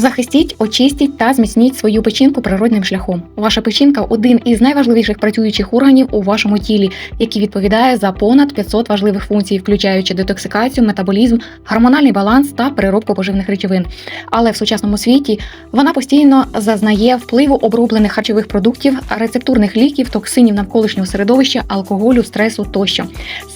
Захистіть, очистіть та зміцніть свою печінку природним шляхом. Ваша печінка один із найважливіших працюючих органів у вашому тілі, який відповідає за понад 500 важливих функцій, включаючи детоксикацію, метаболізм, гормональний баланс та переробку поживних речовин. Але в сучасному світі вона постійно зазнає впливу оброблених харчових продуктів, рецептурних ліків, токсинів навколишнього середовища, алкоголю, стресу тощо.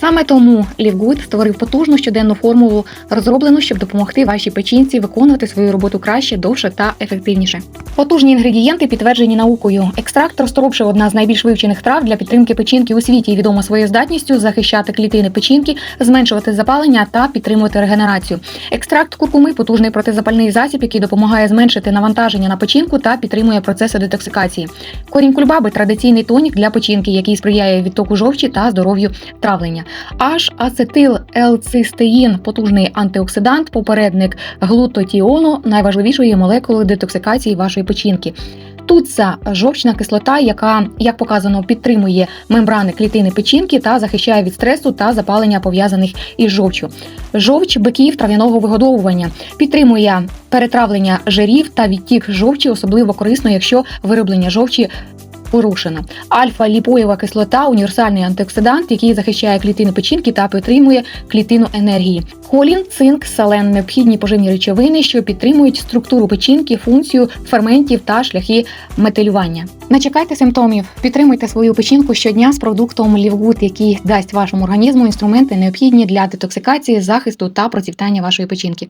Саме тому Лівгуд створив потужну щоденну формулу, розроблену, щоб допомогти вашій печінці виконувати свою роботу краще, довше та ефективніше. Потужні інгредієнти підтверджені наукою. Екстракт розторопши одна з найбільш вивчених трав для підтримки печінки у світі відома своєю здатністю захищати клітини печінки, зменшувати запалення та підтримувати регенерацію. Екстракт куркуми потужний протизапальний засіб, який допомагає зменшити навантаження на печінку та підтримує процеси детоксикації. Корінь кульбаби традиційний тонік для печінки, який сприяє відтоку жовчі та здоров'ю травлення. Аж ацетил елцистеїн потужний антиоксидант, попередник глутотіону, найважливішої молекули детоксикації вашої печінки. Тут ця жовчна кислота, яка, як показано, підтримує мембрани клітини печінки та захищає від стресу та запалення пов'язаних із жовчю. Жовч биків трав'яного вигодовування підтримує перетравлення жирів та відтік жовчі, особливо корисно, якщо вироблення жовчі порушено. Альфа-ліпоєва кислота універсальний антиоксидант, який захищає клітини печінки та підтримує клітину енергії. Холін, цинк, селен необхідні поживні речовини, що підтримують структуру печінки, функцію ферментів та шляхи метилювання. Не чекайте симптомів, підтримуйте свою печінку щодня з продуктом Лівгуд, який дасть вашому організму інструменти необхідні для детоксикації, захисту та процвітання вашої печінки.